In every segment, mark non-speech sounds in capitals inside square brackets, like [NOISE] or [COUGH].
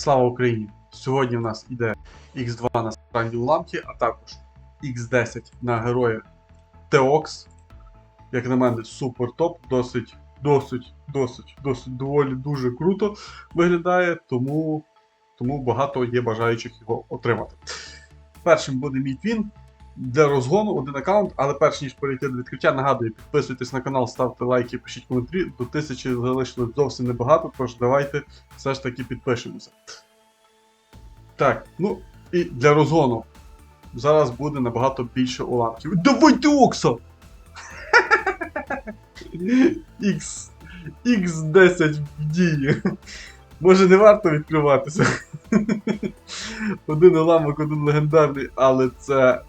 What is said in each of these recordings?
Слава Україні! Сьогодні в нас іде X2 на спеціальні уламки, а також X10 на героя Теокс. Як на мене, супер топ, досить, досить, досить, досить доволі дуже круто виглядає, тому, тому багато є бажаючих його отримати. Першим буде мій твін. Для розгону один аккаунт, але перш ніж перейти до відкриття, нагадую, підписуйтесь на канал, ставте лайки, пишіть коментарі. До тисячі залишилось зовсім небагато, тож давайте все ж таки підпишемося. Так, ну і для розгону. Зараз буде набагато більше уламків. Давайте Окса! [LAUGHS] X, X10 в дії. Може не варто відкриватися. [LAUGHS] один уламок, один легендарний, але це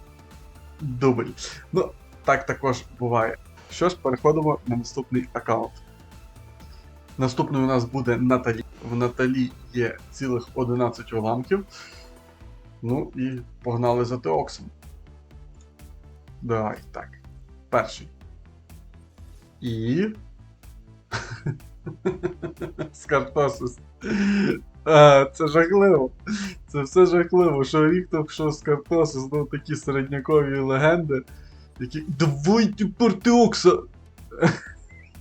дубль. Ну, так також буває. Що ж, переходимо на наступний аккаунт. Наступний у нас буде Наталі. В Наталі є цілих 11 уламків. Ну і погнали за Теоксом. Давай, так. Перший. І. [LAUGHS] Скартосис. А, це жахливо. Це все жахливо. Що рік що Скартосис, ну такі середнякові легенди. Які. Давайте Партеокса!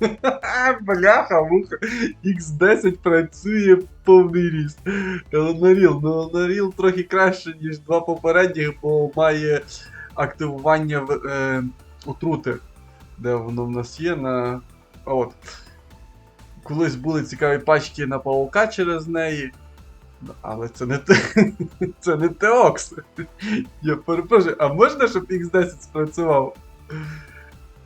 [LAUGHS] Бляха, муха. X10 працює повний ріст. Елонаріл. Ну, Елонаріл трохи краще, ніж два попередніх, бо має активування е, отрути. Де воно в нас є на. От. Колись були цікаві пачки на паука через неї. Але це не те. [LAUGHS] Це не Теокс. Я перепрошую, а можна, щоб X10 спрацював?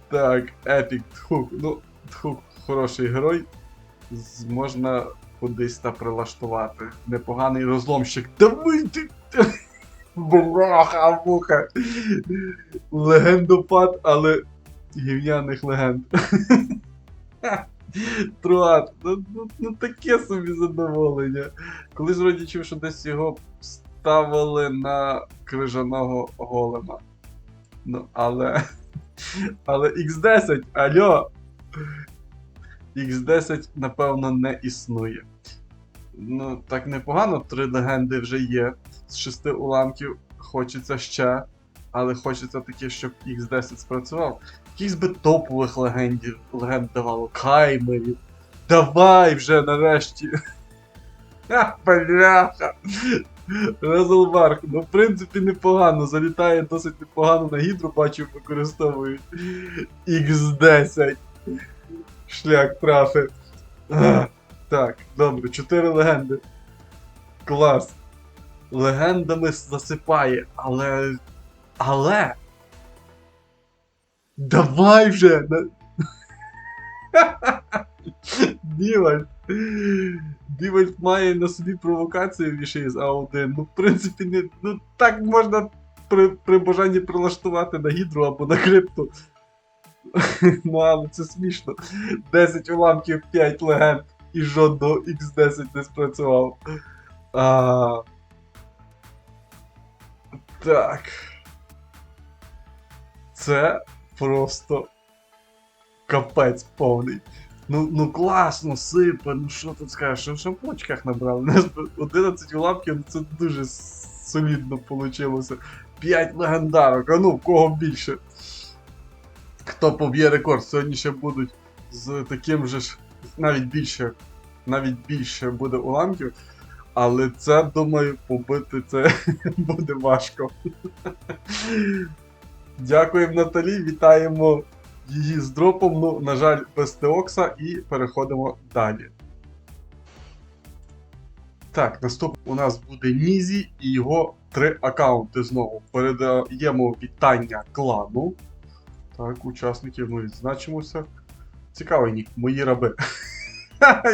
Так, Епік Тхук. Ну, Тхук хороший герой. Можна кудись та прилаштувати. Непоганий розломщик. Давайте! [LAUGHS] Браха, муха! Легендопад, але гівняних легенд. [LAUGHS] Труат, ну, ну, ну таке собі задоволення. Колись вроді чув, що десь його ставили на крижаного голема. Ну, але. Але X10, алло! X10, напевно, не існує. Ну, так непогано, три легенди вже є. З шести уламків хочеться ще. Але хочеться таке, щоб X10 спрацював. Якихось би топових легендів, легенд давало. Каймерів. Давай вже нарешті. Ха, бляха. Резелбарк, ну в принципі непогано, залітає досить непогано на гідру, бачив, використовують. X10. Шлях трафи. Так, добре, 4 легенди. Клас. Легендами засипає, але. Але. Давай вже! Дівальд. Дівальд має на собі провокацію більше із А1. Ну, в принципі, не, ну так можна при, при бажанні прилаштувати на гідру або на крипту. [LAUGHS] ну, але це смішно. 10 уламків, 5 легенд і жодного X10 не спрацював. А... Так. Це просто капець повний. Ну, ну класно, сипе, ну що тут скажеш, що в шампунчиках набрали. 11 уламків, ну це дуже солідно вийшло. 5 легендарок, а ну, кого більше? Хто поб'є рекорд? Сьогодні ще будуть з таким же ж, навіть більше, навіть більше буде уламків. Але це, думаю, побити це [LAUGHS] буде важко. Дякуємо Наталі, вітаємо її з дропом. Ну, на жаль, без Теокса, і переходимо далі. Так, наступний у нас буде Нізі і його три аккаунти знову. Передаємо вітання клану. Так, учасників ми відзначимося. Цікавий нік, мої раби.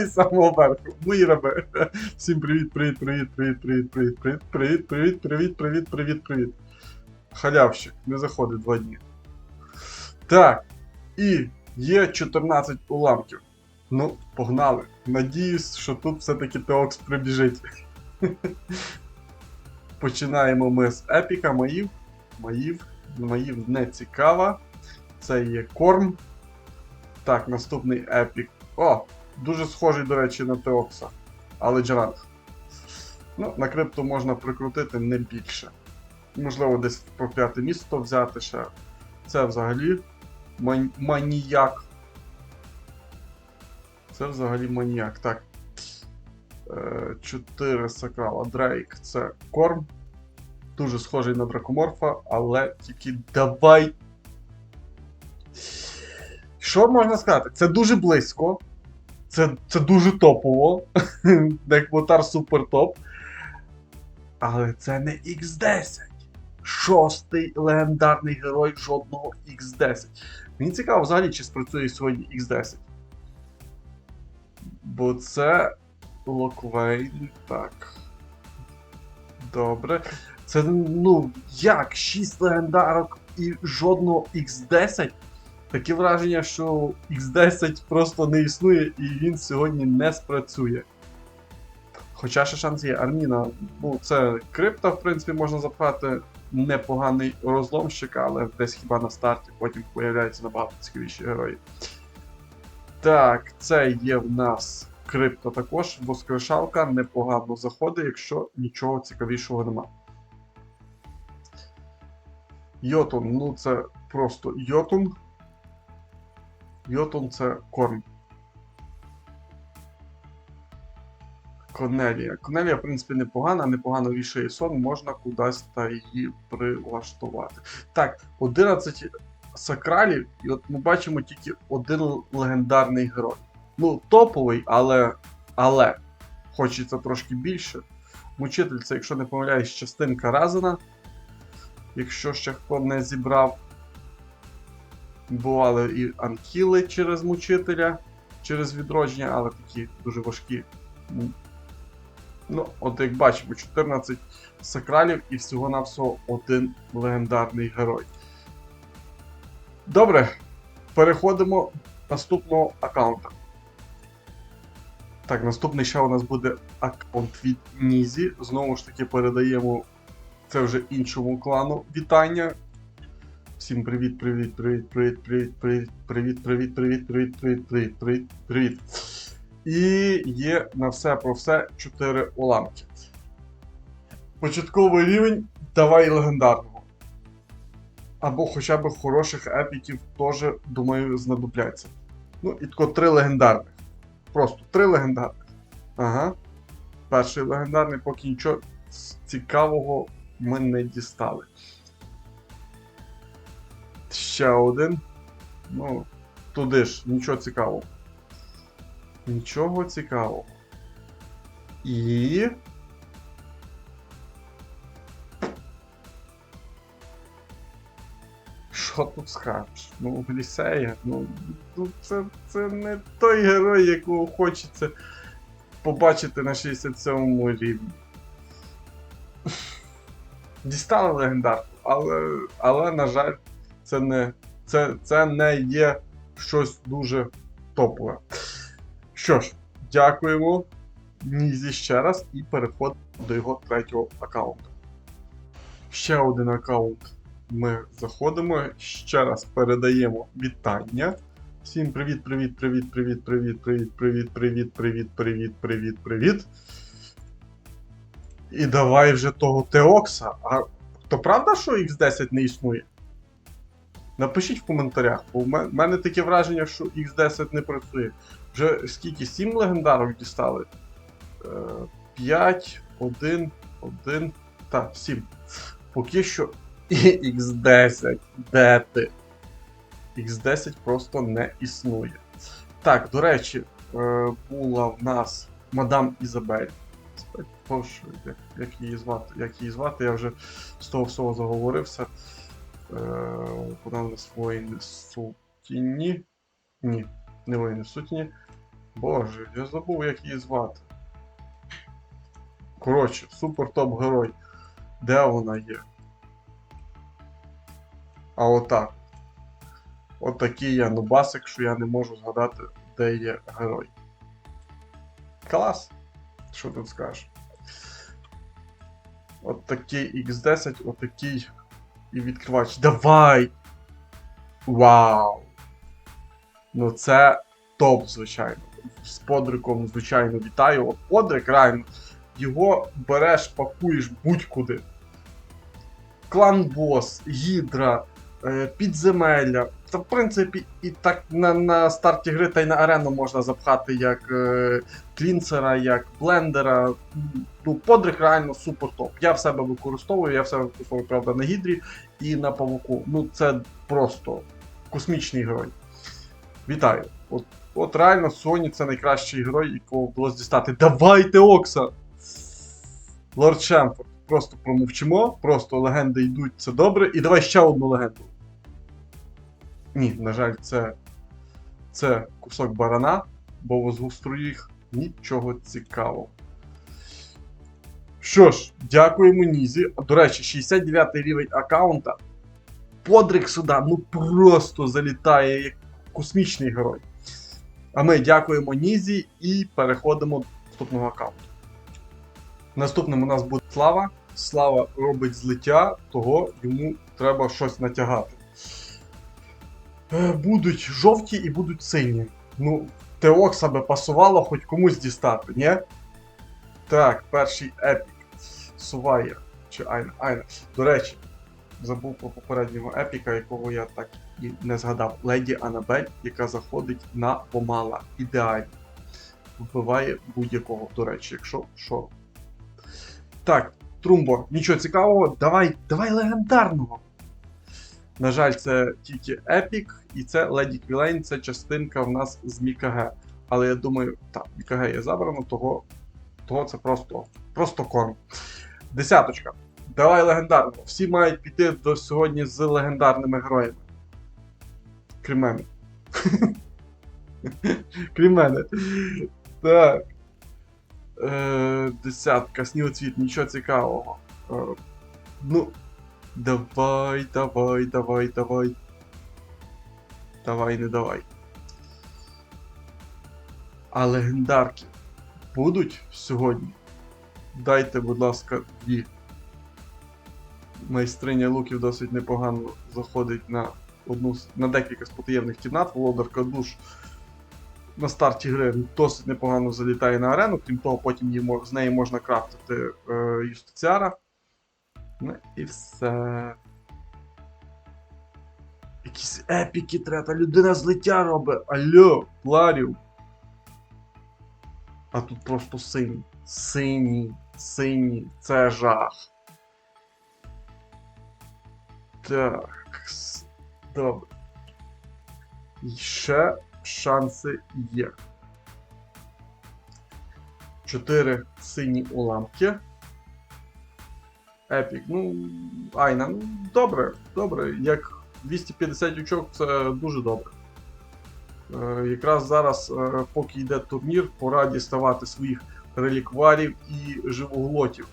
І самого верху. Мої раби. Всім привіт, привіт, привіт, привіт, привіт, привіт, привіт, привіт, привіт, привіт, привіт, привіт. Халявщик, не заходить два дні. Так. І є 14 уламків. Ну, погнали. Надіюсь, що тут все-таки Теокс прибіжить. [LAUGHS] Починаємо ми з епіка Маїв. Маїв. Маїв не цікава. Це є корм. Так, наступний епік. О! Дуже схожий, до речі, на Теокса. Але Джаранг. Ну, на крипту можна прикрутити не більше. Можливо, десь по п'яте місто взяти ще. Це взагалі ман- маніяк. Це взагалі маніяк. Так. 4 сакрала. Дрейк це корм. Дуже схожий на дракоморфа, але тільки давай. Що можна сказати? Це дуже близько. Це, це дуже топово. Некмотар супер топ. Але це не X10. Шостий легендарний герой жодного X10. Мені цікаво взагалі, чи спрацює сьогодні X10. Бо це Локвейн. Так. Добре. Це ну як? 6 легендарок і жодного X10? Таке враження, що X10 просто не існує і він сьогодні не спрацює. Хоча ще шанс є. Арміна, ну це крипта, в принципі, можна запхати непоганий розломщик, але десь хіба на старті потім появляються набагато цікавіші герої. Так, це є в нас крипто також, воскрешалка непогано заходить, якщо нічого цікавішого нема. Йотун, ну це просто йотун. Йотун це корм. Конелія. Конелія, в принципі, непогана, непогано вішає сон, можна кудись та її прилаштувати. Так, 11 сакралів, і от ми бачимо тільки один легендарний герой. Ну, топовий, але. але хочеться трошки більше. Мучитель це, якщо не помиляюсь, частинка Разена. Якщо ще хто не зібрав. Бували і анкіли через мучителя, через відродження, але такі дуже важкі. Ну, от як бачимо, 14 сакралів і всього-навсього один легендарний герой. Добре, переходимо до наступного аккаунта. Так, наступний ще у нас буде аккаунт від Нізі. Знову ж таки, передаємо це вже іншому клану. Вітання. Всім привіт, привіт, привіт, привіт, привіт, привіт, привіт, привіт, привіт, привіт, привіт, привіт, привіт. І є на все про все 4 уламки. Початковий рівень давай легендарного. Або хоча б хороших епіків теж, думаю, знадобляться. Ну, і тако три легендарних. Просто три легендарних. Ага. Перший легендарний, поки нічого цікавого ми не дістали. Ще один. Ну, туди ж, нічого цікавого. Нічого цікавого. І. Що тут скажеш? Ну, Глісея, ну, ну це, це не той герой, якого хочеться побачити на 67 рівні. Дістали легендарку, але, але, на жаль, це не, це, це не є щось дуже топове. Що ж, дякуємо Нізі ще раз і переходимо до його третього аккаунту. Ще один аккаунт ми заходимо. Ще раз передаємо вітання. Всім привіт, привіт, привіт, привіт, привіт, привіт, привіт, привіт, привіт, привіт, привіт, привіт. І давай вже того Теокса. А то правда, що X10 не існує? Напишіть в коментарях, бо в мене таке враження, що X10 не працює. Вже скільки? 7 легендарок дістали? 5, 1, 1. Так, 7. Поки що X10. Де ти? X10 просто не існує. Так, до речі, е, була в нас мадам Ізабель. Як її звати? Як її звати, я вже з того всього заговорився. Е, вона воїни сутіні. Ні, не воїни сутіні. Боже, я забув, як її звати. Коротше, супер топ герой. Де вона є? А отак. Отакий я нубасик, що я не можу згадати, де є герой. Клас! Що тут скажеш? От такий X10, отакий і відкривач. Давай! Вау! Ну це топ, звичайно. З подриком, звичайно, вітаю. От подрик реально. його береш, пакуєш будь-куди. Клан бос, гідра, підземелля. Та, в принципі, і так на, на старті гри та й на арену можна запхати як е, клінцера, як блендера. Ну, подриг реально супер топ. Я в себе використовую, я в себе використовую, правда, на гідрі і на павуку. Ну, це просто космічний герой. Вітаю! От, от реально Sony це найкращий герой, якого вдалося дістати. Давайте Окса! Лорд Шемфорд. Просто промовчимо, просто легенди йдуть, це добре. І давай ще одну легенду. Ні, на жаль, це, це кусок барана, бо з густроїх нічого цікавого. Що ж, дякуємо Нізі. До речі, 69 рівень аккаунта. Подрик сюди, ну просто залітає як космічний герой. А ми дякуємо Нізі і переходимо до наступного аккаунту. Наступним у нас буде Слава. Слава робить злиття, того йому треба щось натягати. Е, Будуть жовті і будуть сині. Ну, Теокса би пасувало хоч комусь дістати, ні? Так, перший епік. Суває. Чи Айна. Айна. До речі, забув про попереднього епіка, якого я так і не згадав. Леді Анабель, яка заходить на помала. Ідеально. Вбиває будь-якого, до речі, якщо що. Так, Трумбо, нічого цікавого, давай, давай легендарного. На жаль, це тільки епік, і це Леді Квілейн, це частинка в нас з Мікаге. Але я думаю, так, Мікаге є забрано, того, того це просто, просто корм. Десяточка. Давай легендарного. Всі мають піти до сьогодні з легендарними героями. Крім мене. [LAUGHS] Крім мене. Так. Е, десятка, снігоцвіт, нічого цікавого. Е, ну. Давай, давай, давай, давай. Давай, не давай. А легендарки будуть сьогодні? Дайте, будь ласка, дві. Майстриня луків досить непогано заходить на одну на декілька з потаємних кімнат. Володарка душ на старті гри досить непогано залітає на арену, крім того, потім її, з неї можна крафтити е, юстиціара. Ну і все. Якісь епіки треба, людина злиття робить. Алло, Ларів. А тут просто синій. Синій, синій, це жах. Так. Добре. І ще шанси є. Чотири сині уламки. Епік. Ну, Айна, ну добре, добре. Як 250 очок, це дуже добре. Е, якраз зараз, е, поки йде турнір, пора діставати своїх релікварів і живоглотів.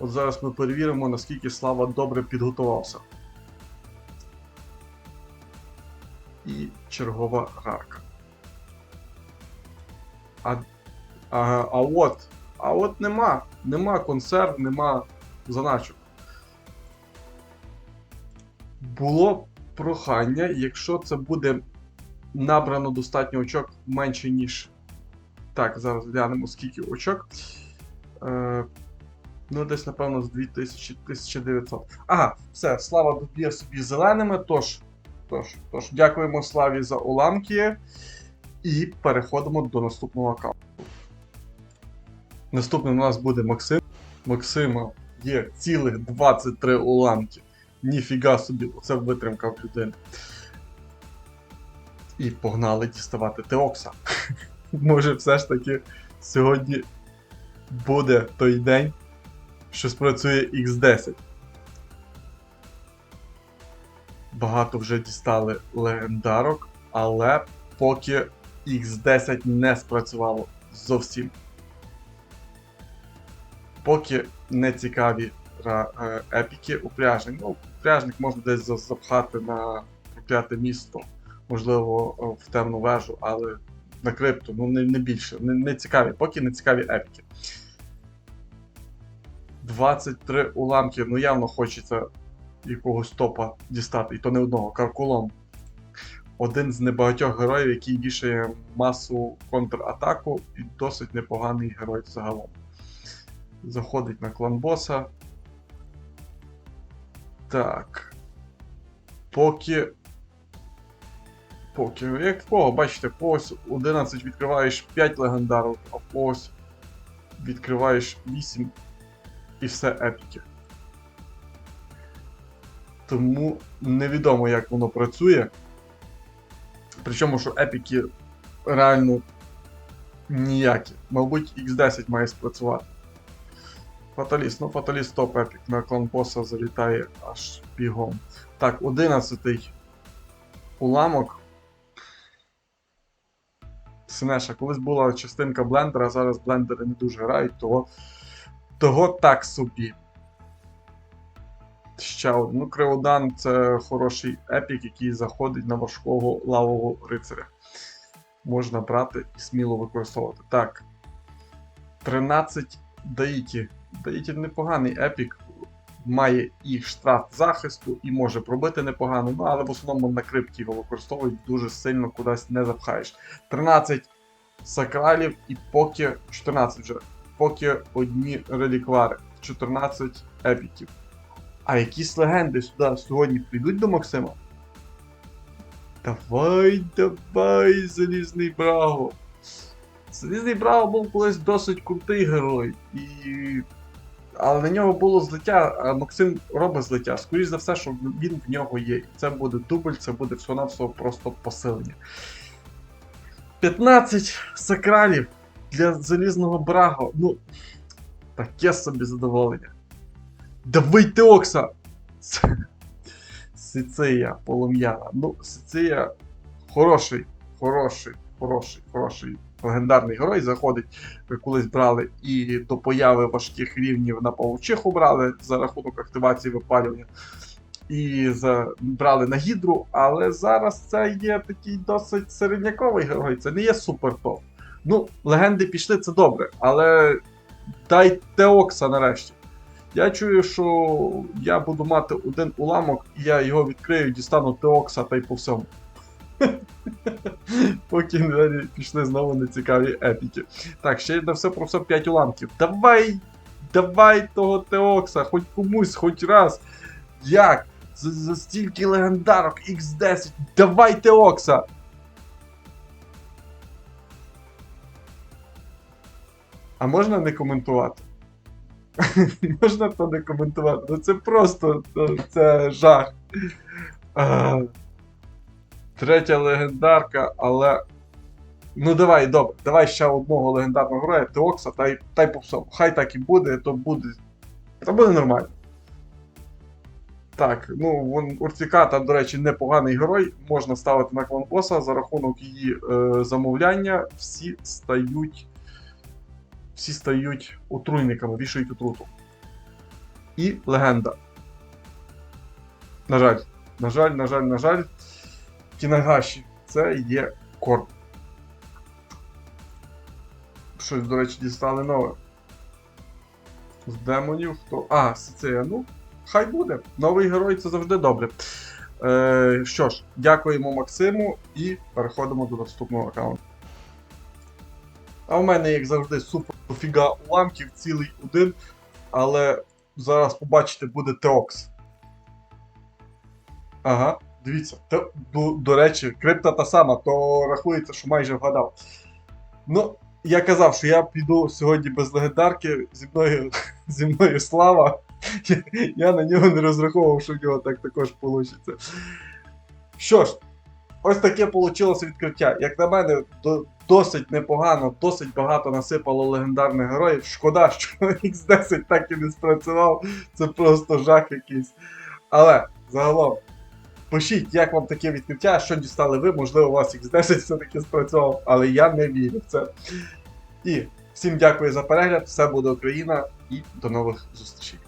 От зараз ми перевіримо, наскільки Слава добре підготувався. І чергова рарка. А, а, а от, а от нема. Нема консерв, нема заначок. Було прохання, якщо це буде набрано достатньо очок менше, ніж. Так, зараз глянемо, скільки очок. Е, ну, десь, напевно, з 2000 1900. Ага, все, слава доб'є собі зеленими. Тож, тож, тож, дякуємо Славі за уламки. І переходимо до наступного аккаунту. Наступним у нас буде Максим. Максима є цілих 23 уламки. Ніфіга собі, оце витримка в людини. І погнали діставати Теокса. [LAUGHS] Може, все ж таки сьогодні буде той день, що спрацює X10. Багато вже дістали легендарок, але поки X10 не спрацювало зовсім. Поки не цікаві ра- е, епіки упряжник. Ну, упряжник можна десь запхати на прокляте місто, можливо, е, в темну вежу, але на крипту, ну не, не більше. Не, не цікаві, поки не цікаві епіки. 23 уламки, ну явно хочеться якогось топа дістати, і то не одного. Каркулон. Один з небагатьох героїв, який вішає масу контратаку, і досить непоганий герой загалом. Заходить на клан боса. Так. Поки. Поки. Як кого, бачите, по ось 11 відкриваєш 5 легендарок, а по ось відкриваєш 8 і все епіки. Тому невідомо, як воно працює. Причому, що епіки реально ніякі. Мабуть, X10 має спрацювати. Фаталіст, ну Фаталіст топ епік на клан боса залітає аж бігом. Так, 11 уламок. Синеша, колись була частинка блендера, зараз блендери не дуже грають, того, того так собі. Ще один. Ну, Креодан це хороший епік, який заходить на важкого лавового рицаря. Можна брати і сміло використовувати. Так. 13 Даїті. Даїті непоганий епік. Має і штраф захисту, і може пробити непогано, ну але в основному на крипті його використовують дуже сильно кудись не запхаєш. 13 сакралів і поки 14 вже. Поки одні реліквари. 14 епіків. А якісь легенди сюди сьогодні прийдуть до Максима? Давай, давай, Залізний Браго. Залізний Браго був колись досить крутий герой. І... Але на нього було злиття, а Максим робить злиття. Скоріше за все, що він в нього є. Це буде дубль, це буде всього-навсього просто посилення. 15 сакралів для залізного Браго. Ну, таке собі задоволення. Давай Теокса! Сиція полум'яна. Ну, Сиція хороший, хороший, хороший, хороший легендарний герой. Заходить, колись брали і до появи важких рівнів на паучиху брали за рахунок активації випалювання. І брали на гідру, але зараз це є такий досить середняковий герой, це не є супер топ. Ну, легенди пішли, це добре, але дай Теокса нарешті. Я чую, що я буду мати один уламок, і я його відкрию, дістану Теокса та й по всьому. [LAUGHS] Поки далі пішли знову нецікаві епіки. Так, ще на все про все 5 уламків. Давай! Давай того Теокса, хоч комусь, хоч раз. Як? За, за стільки легендарок X10. Давай Теокса! А можна не коментувати? [LAUGHS] Можна то не коментувати. Ну це просто це жах. А, третя легендарка, але. Ну давай, добре, давай ще одного легендарного героя, Теокса, та й та й по всьому. Хай так і буде, то буде. Це буде нормально. Так, ну вон Уртиката, до речі, непоганий герой. Можна ставити на клан боса за рахунок її е, замовляння. Всі стають всі стають отруйниками, вішають отруту. І легенда. На жаль, на жаль, на жаль, на жаль, Кінагаші. Це є корм. Щось, до речі, дістали нове. З демонів хто. А, Сицилія. Ну, хай буде. Новий герой це завжди добре. Е, що ж, дякуємо Максиму і переходимо до наступного аккаунту. А в мене, як завжди, супер дофіга уламків, цілий один. Але зараз побачите, буде Теокс. Ага, дивіться. Те, до, до речі, крипта та сама, то рахується, що майже вгадав. Ну, я казав, що я піду сьогодні без легендарки, зі мною, [LAUGHS] зі мною слава. Я на нього не розраховував, що в нього так також вийде. Що ж, ось таке вийшло відкриття. Як на мене, до, досить непогано, досить багато насипало легендарних героїв. Шкода, [LAUGHS] що X10 так і не спрацював. Це просто жах якийсь. Але загалом, пишіть, як вам таке відкриття, що дістали ви, можливо, у вас X10 все-таки спрацював, але я не вірю в це. І всім дякую за перегляд, все буде Україна і до нових зустрічей.